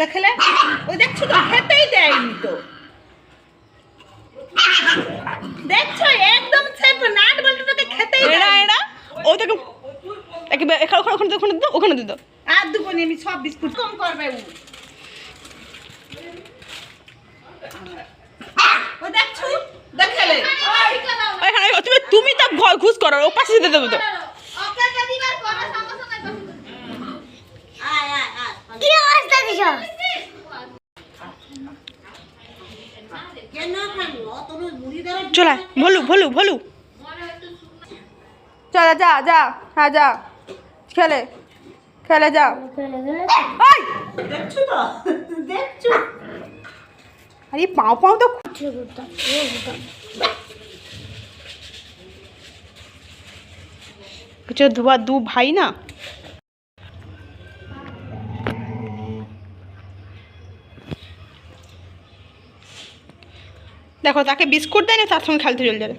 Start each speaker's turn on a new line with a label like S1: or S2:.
S1: দেখলে? ওই দেখছ তো খেতেই দেয়নি তো। দেখছ? একদম সেফ নাট বল্টুটাকে খেতেই
S2: এরা এরা ও তোকে এখানে ওখানে ওখানে দিত ওখানে দিত।
S1: আর দুবো আমি সব বিস্কুট কম করবে ও। ও দেখছ? দেখলে?
S2: তুমি তুমি তো ঘর ঘুষ করো ও পাশে দিতে দেবো তো। চলা ভলু ভলু ভলু। চলা যা যা হ্যাঁ যা। খেলে খেলে যা। ওই
S1: দেখছ তো? দেখছ?
S2: আরে পাও পাও তো কিছু ধোয়া দু ভাই না? দেখো তাকে বিস্কুট দেয় না তার সঙ্গে খেলতে চলে যাবে